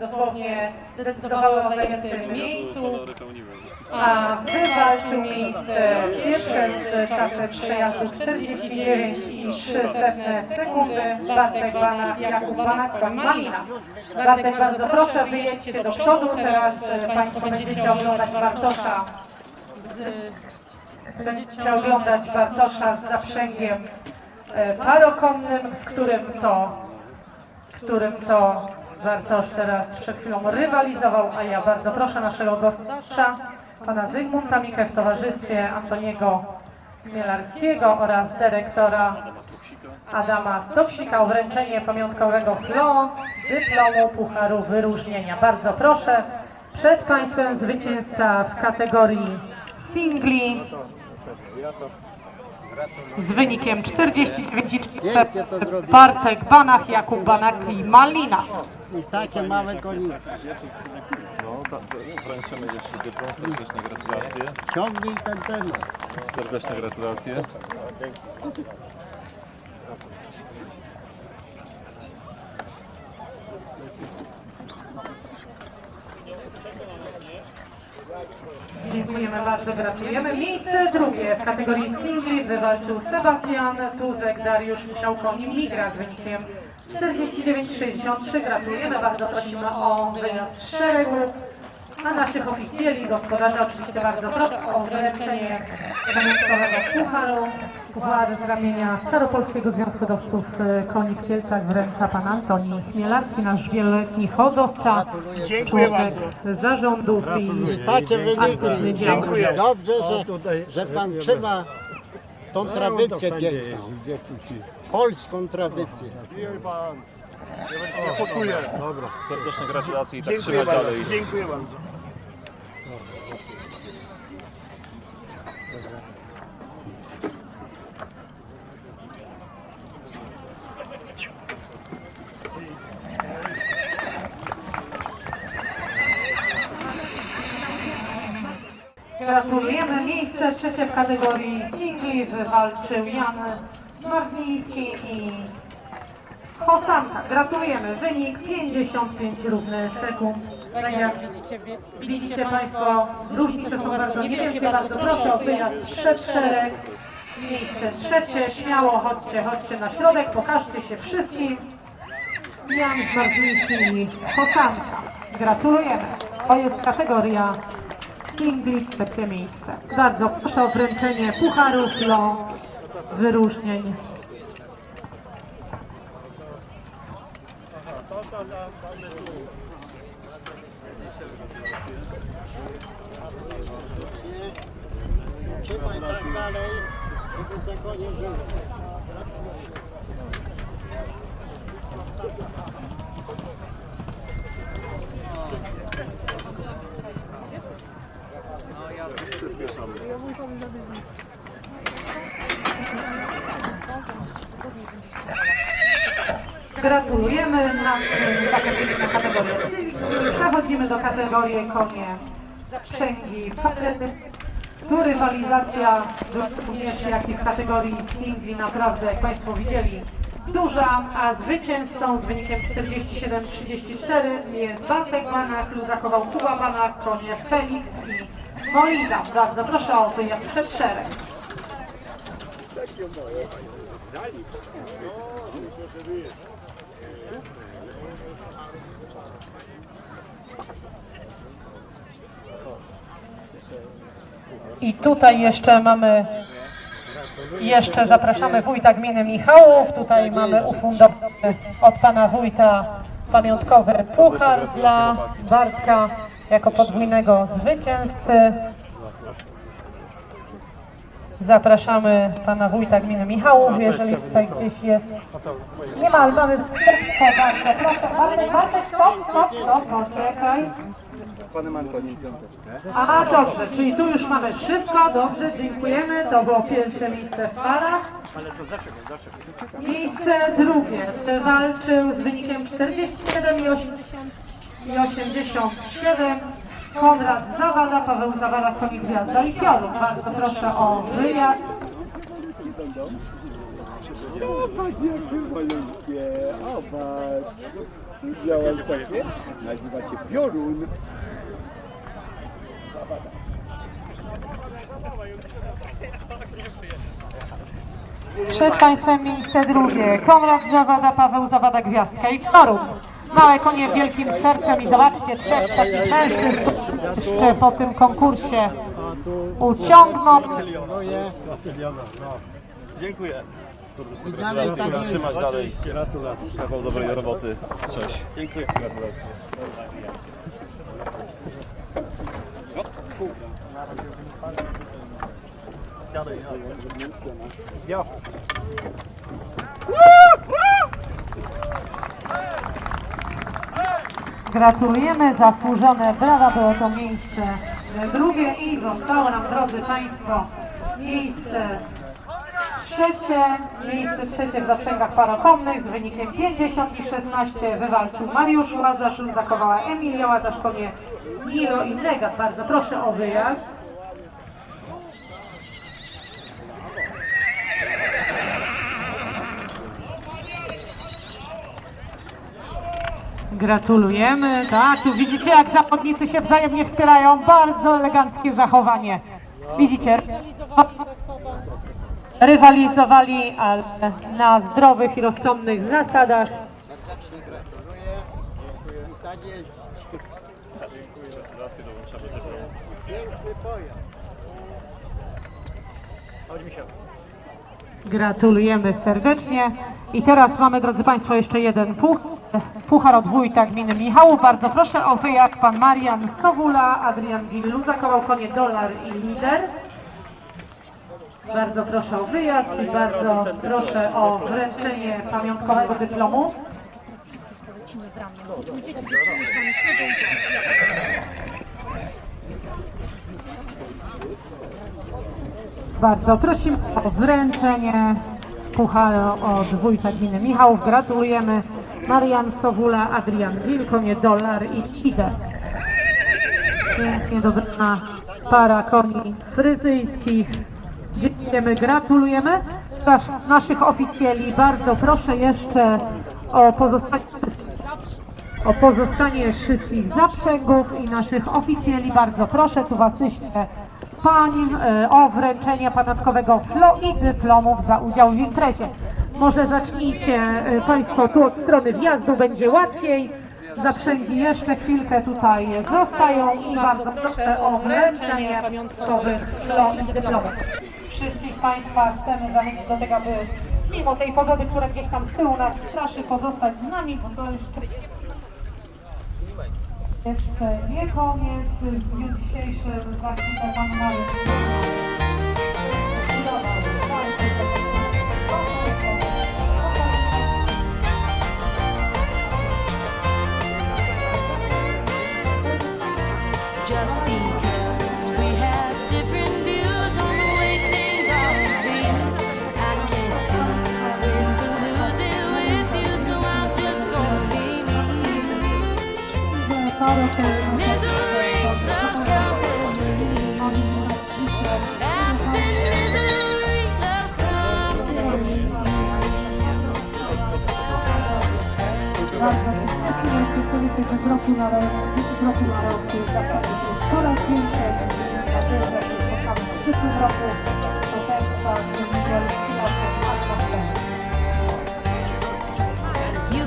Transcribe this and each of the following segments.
dosłownie zdecydowały o zajętym miejscu, a wywalczył miejsce pierwsze z czasem przejazdu 49,3 sekundy. Bartek Banach, Jakub Banach, Pan Malina. Bartek, bardzo proszę, wyjedźcie do przodu, teraz e, Państwo będziecie oglądać Bartosza z, będziecie oglądać Bartosza z zaprzęgiem e, parokonnym, w którym to w którym to Bartosz teraz przed chwilą rywalizował, a ja bardzo proszę naszego gościa, pana Zygmunta Mikę w towarzystwie Antoniego Mielarskiego oraz dyrektora Adama Stopsika o wręczenie pamiątkowego FLO dyplomu Pucharu Wyróżnienia. Bardzo proszę, przed Państwem zwycięzca w kategorii singli z wynikiem 49,4 Bartek Banach, Jakub Banach i Malina. I takie małe konice. No, tak, wręczymy jeszcze dyplom, serdeczne gratulacje. Ciągnij ten temat. Serdeczne gratulacje. Dziękujemy bardzo, gratulujemy. Miejsce drugie w kategorii singli wywalczył Sebastian Tuzek, Dariusz Musiałkoni, Migra z wynikiem 49,63. Gratulujemy, bardzo prosimy o wyjazd z szeregu. A naszych oficjeli, gospodarzy oczywiście bardzo proszę o wręczenie pamiątkowego pucharu. Puchar z ramienia Staropolskiego Związku Hodowców e, Koni w Kielcach wręcza pan Antoni Chmielarski, nasz wieloletni hodowca, Dziękuję członek zarządów i Takie Aktywny wyniki. dział. Dobrze, że, że pan trzyma tą tradycję piękną. Polską tradycję. Serdeczne gratulacje i tak trzymać dalej. Dziękuję bardzo. Gratulujemy. Miejsce trzecie w kategorii singli wywalczył Jan Marniński i Hosanka. Gratulujemy. Wynik 55 równy sekund. Tak jak widzicie Państwo, różnice są bardzo niewielkie. Bardzo proszę o wyjazd przed szereg. Miejsce trzecie. Śmiało chodźcie, chodźcie na środek. Pokażcie się wszystkim. Jan Marniński i Hosanka. Gratulujemy. To jest kategoria Singli trzecie miejsce. Bardzo proszę o wręczenie pucharów do wyróżnień. Trzymaj tak dalej, żeby tego nie żyło. Gratulujemy naszym zakończyliśmy kategorię. Przechodzimy do kategorii konie sprzęgi facety. Tu rywalizacja jak i w kategorii singli naprawdę, jak Państwo widzieli, duża, a zwycięzcą z wynikiem 47-34 jest Bartek Banach, Luzakował Kuba Banach, konie Felix i Molina. Bardzo proszę o wyjazd przed szereg. I tutaj jeszcze mamy, jeszcze zapraszamy wójta gminy Michałów. Tutaj mamy ufundowany od pana wójta pamiątkowy puchar dla Bartka jako podwójnego zwycięzcy. Zapraszamy pana wójta gminy Michałów, jeżeli tutaj gdzieś jest. Nie ma, ale mamy wstępne bardzo. Proszę, Bartek, Bartek, stop, stop, stop, poczekaj. Panem Antonim piąteczkę. A dobrze, czyli tu już mamy wszystko, dobrze, dziękujemy. To było pierwsze miejsce w parach. Miejsce drugie walczył z wynikiem 47 i 80 i 87 Konrad Zawada, Paweł Zawada, Koni Gwiazda i Piorun. Bardzo proszę o wyjazd. Zobacz jakie malutkie. Zobacz. Widziałeś takie? Nazywa się piorun. Przed Państwem miejsce drugie. Konrad Zawada, Paweł Zawada, Gwiazdka i Piorun. Małe konie wielkim sercem i zobaczcie, trzech takich mężczyzn którzy po tym konkursie uciągną. Dziękuję. I dalej tak jest. Trzymać dalej. Kawał dobrej roboty. Cześć. Dziękuję. Gratulujemy, zasłużone brawa, było to miejsce drugie i zostało nam, drodzy Państwo, miejsce trzecie, miejsce trzecie w zasięgach parakonnych z wynikiem 50 i 16 wywalczył Mariusz Łazarz, zakowała Emilia Łazarz, konie Milo i Negat. Bardzo proszę o wyjazd. Gratulujemy. Tak, tu widzicie jak zawodnicy się wzajemnie wspierają. Bardzo eleganckie zachowanie. Widzicie? Rywalizowali, ale na zdrowych i rozsądnych zasadach. Gratulujemy serdecznie. I teraz mamy, drodzy Państwo, jeszcze jeden puch, puchar od wójta gminy Michałów. Bardzo proszę o wyjazd pan Marian Sowula, Adrian Gillu, zakował konie Dolar i Lider. Bardzo proszę o wyjazd i bardzo proszę o wręczenie pamiątkowego dyplomu. Bardzo prosimy o wręczenie pucharu od wójta gminy Michałów. Gratulujemy. Marian Sowula, Adrian Wilkonie, Dolar i Idę. Pięknie dobrana para koni fryzyjskich. Dziękujemy, gratulujemy. Teraz naszych oficjeli bardzo proszę jeszcze o pozostanie o pozostanie wszystkich zaprzęgów i naszych oficjeli. Bardzo proszę, tu Was iście pań e, o wręczenie pamiątkowego flo i dyplomów za udział w imprezie. Może zacznijcie e, Państwo tu od strony wjazdu, będzie łatwiej. Zaprzęgi jeszcze chwilkę tutaj zostają i bardzo proszę o wręczenie pamiątkowych dyplomów. Wszystkich Państwa chcemy zachęcić do tego, aby mimo tej pogody, która gdzieś tam z tyłu nas straszy, pozostać z nami, bo to jeszcze jeszcze nie koniec w dniu dzisiejszym zakupem Pan. You've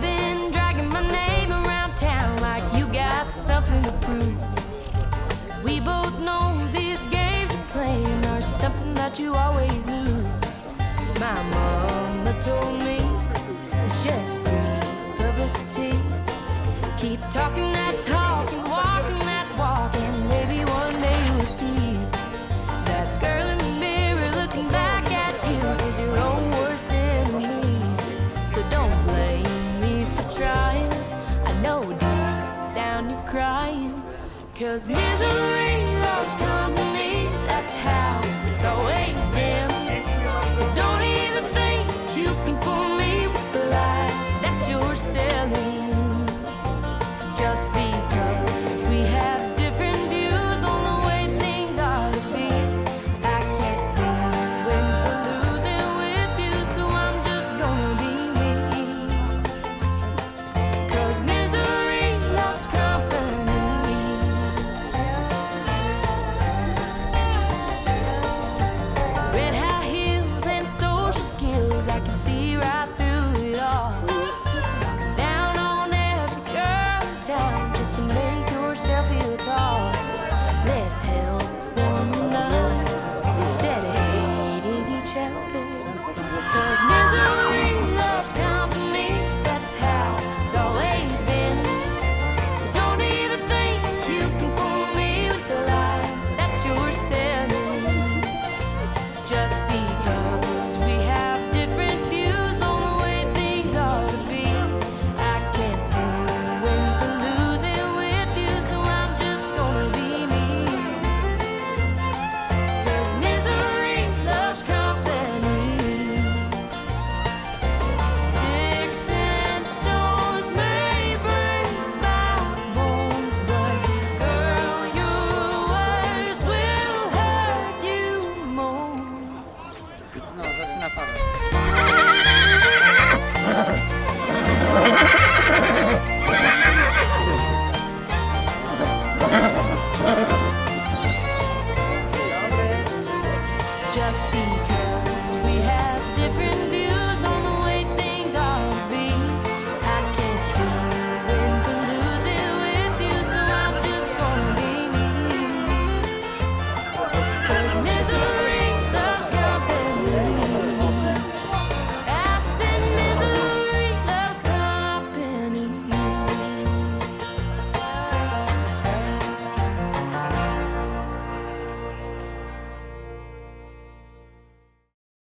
been dragging my name around town like you got something to prove. We both know these games you're playing are something that you always lose. My mama told me talking 好的。